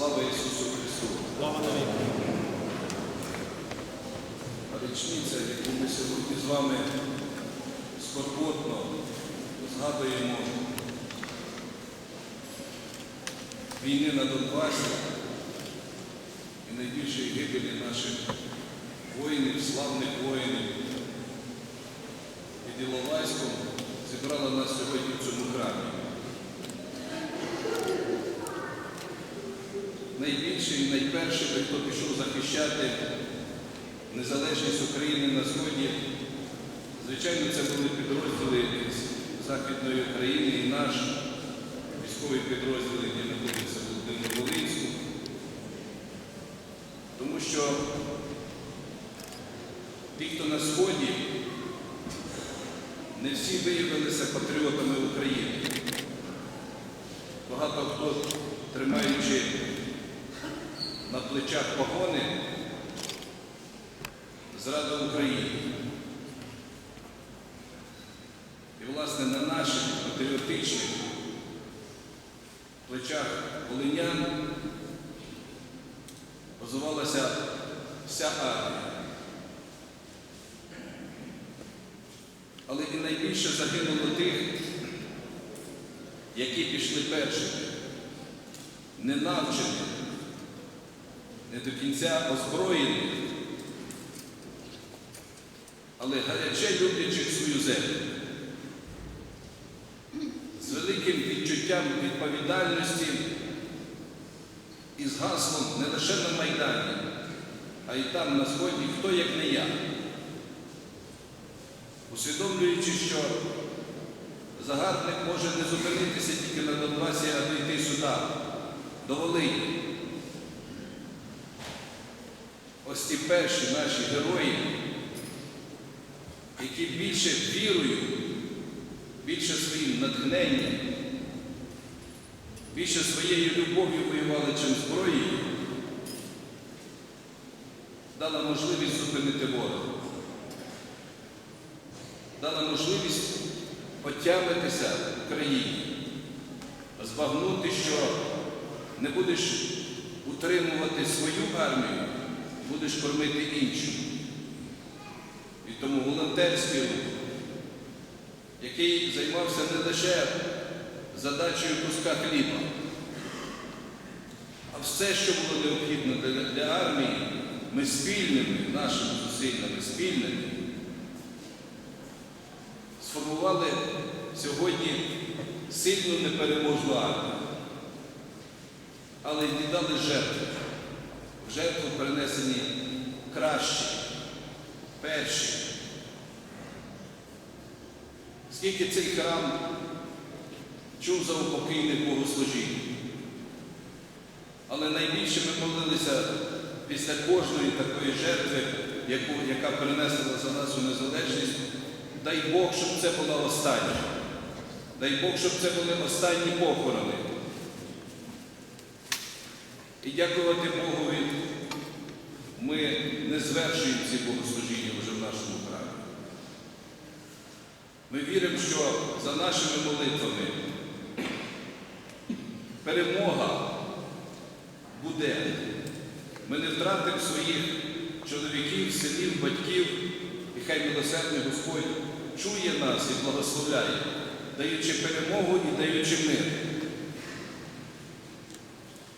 Слава Ісусу Христу! Слава. Річниця, яку ми сьогодні з вами скорботно згадуємо війни на Донбасі і найбільшої гибелі наших воїнів, славних воїнів під Іловайськом зібрала нас сьогодні в цьому храмі. Найбільше і найперше, хто пішов захищати незалежність України на Сході, звичайно, це були підрозділи з Західної України і наш військовий підрозділ, який знаходиться в Володимир-Волинську. Тому що ті, хто на Сході, не всі виявилися патріотами України. Багато хто, тримаючи на плечах погони, зрадив Україні. І, власне, на наших патріотичних плечах волинян озивалася вся армія. Але і найбільше загинуло тих, які пішли першими, не навчені, не до кінця озброєні, але гаряче люблячих свою землю, з великим відчуттям відповідальності і з гаслом не лише на Майдані, а й там на Сході, хто як не я, усвідомлюючи, що загарбник може не зупинитися тільки на Донбасі, а дійти сюди, до Волині. Ось ті перші наші герої, які більше вірою, більше своїм натхненням, більше своєю любов'ю воювали, чим зброєю, дала можливість зупинити ворога, дала можливість отямитися в країні, збагнути, що не будеш утримувати свою армію, будеш кормити іншу. І тому волонтерський рух, який займався не лише задачею куска хліба, а все, що було необхідно для, для армії, ми спільними, нашими зусиллями, спільними, сформували сьогодні сильну непереможну армію, але й віддали жертви. Жертву перенесені кращі, перші. Скільки цей храм чув за упокійних богослужінь. Але найбільше ми молилися після кожної такої жертви, яку, яка перенесла за нашу незалежність. Дай Бог, щоб це була остання. Дай Бог, щоб це були останні похорони. І дякувати Богові, ми не звершуємо ці богослужіння вже в нашому храмі. Ми віримо, що за нашими молитвами перемога буде. Ми не втратимо своїх чоловіків, синів, батьків, і хай милосердний Господь чує нас і благословляє, даючи перемогу і даючи мир.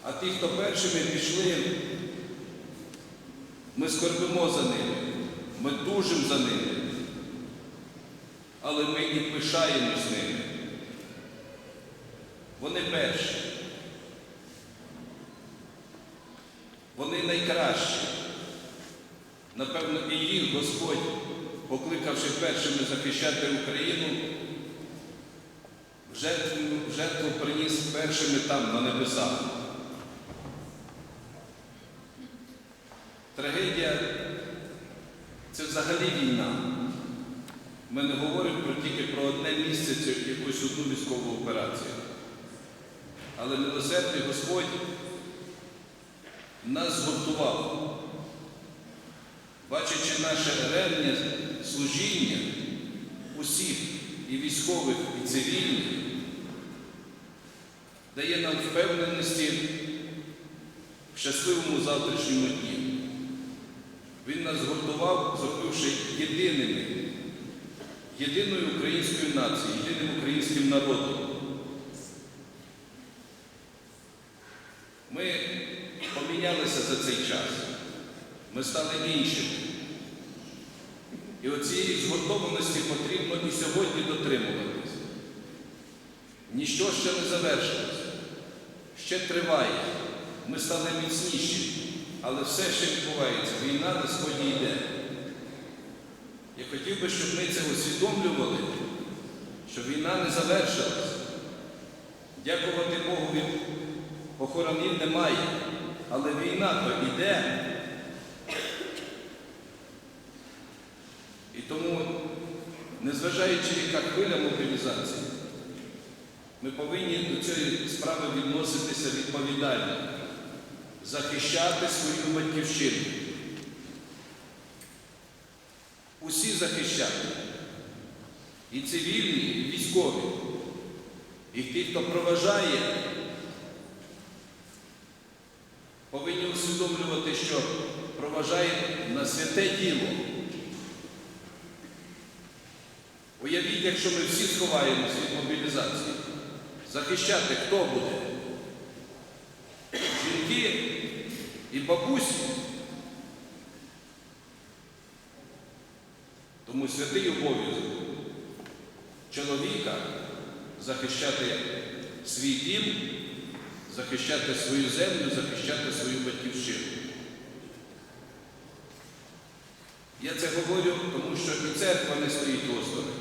А ті, хто першими пішли, ми скорбимо за ними, ми тужимо за ними, але ми і пишаємось ними. Вони перші. Вони найкращі. Напевно, і їх Господь, покликавши першими захищати Україну, жертву, жертву приніс першими там, на небесах. Трагедія це взагалі війна. Ми не говоримо про, тільки про одне місце, це якусь одну військову операцію. Але милосердний Господь нас згуртував, бачачи наше ревне служіння усіх і військових, і цивільних, дає нам впевненості щасливому завтрашньому дні. Нас згуртував, зробивши єдиними, єдиною українською нацією, єдиним українським народом. Ми помінялися за цей час. Ми стали іншими. І оцієї згуртованості потрібно і сьогодні дотримуватись. Ніщо ще не завершилось, ще триває. Ми стали міцніші, але все ще відбувається. Війна на сході йде. Я хотів би, щоб ми це усвідомлювали, що війна не завершилась. Дякувати Богу, похоронів немає, але війна то йде. І тому, незважаючи яка хвиля мобілізації, ми повинні до цієї справи відноситися відповідально, захищати свою батьківщину. Усі захищати. І цивільні, і військові, і ті, хто проважає, повинні усвідомлювати, що проважає на святе діло. Уявіть, якщо ми всі сховаємося від мобілізації, захищати хто буде? І бабусі. Тому святий обов'язок чоловіка захищати свій дім, захищати свою землю, захищати свою батьківщину. Я це говорю, тому що і церква не стоїть осторонь.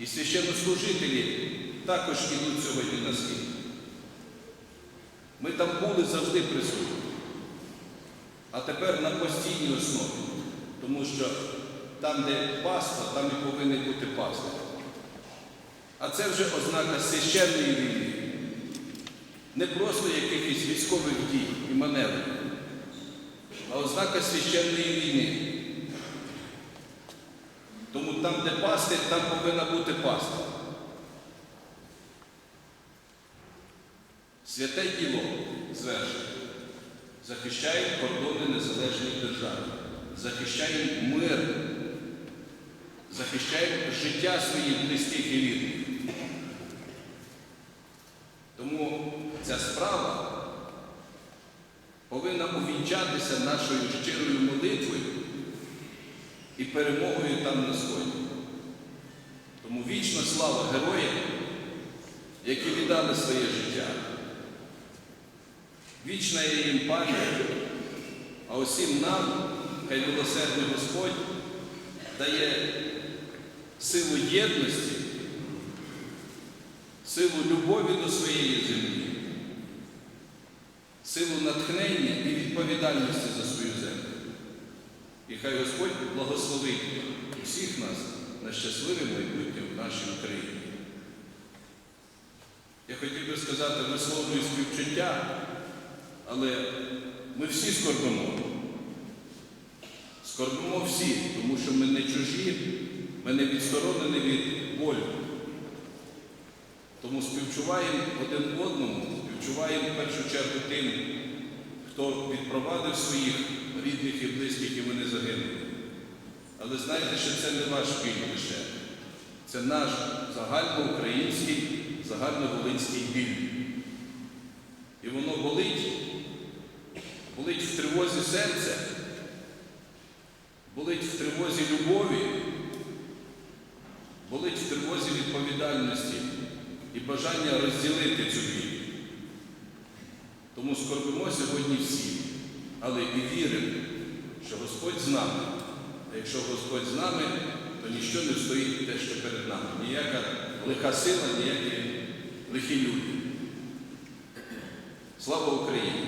І священнослужителі також ідуть сьогодні на схід. Ми там були завжди присутні. А тепер на постійній основі. Тому що там, де паства, там і повинен бути пастир. А це вже ознака священної війни. Не просто якихось військових дій і маневрів, а ознака священної війни. Тому там, де пастир, там повинна бути пастир. Святе діло звершує. Захищаємо кордони незалежної держави, захищаємо мир, захищаємо життя своїх близьких і рідних. Тому ця справа повинна увінчатися нашою щирою молитвою і перемогою там на сході. Тому вічна слава героям, які віддали своє життя. Вічна є їм пам'ять, а усім нам, хай милосердний Господь дає силу єдності, силу любові до своєї землі, силу натхнення і відповідальності за свою землю. І хай Господь благословить усіх нас на щасливе майбутнє в нашій Україні. Я хотів би сказати висловлюю співчуття, але ми всі скорбимо. Скорбимо всі, тому що ми не чужі, ми не відсторонені від болю. Тому співчуваємо один одному, співчуваємо в першу чергу тим, хто відпровадив своїх рідних і близьких, і вони загинули. Але знайте, що це не ваш біль лише. Це наш загальноукраїнський, загальноволинський біль. І воно болить, болить серця, болить в тривозі любові, болить в тривозі відповідальності і бажання розділити цю біль. Тому скорбимо сьогодні всі, але і віримо, що Господь з нами. А якщо Господь з нами, то ніщо не встоїть те, що перед нами. Ніяка лиха сила, ніякі лихі люди. Слава Україні!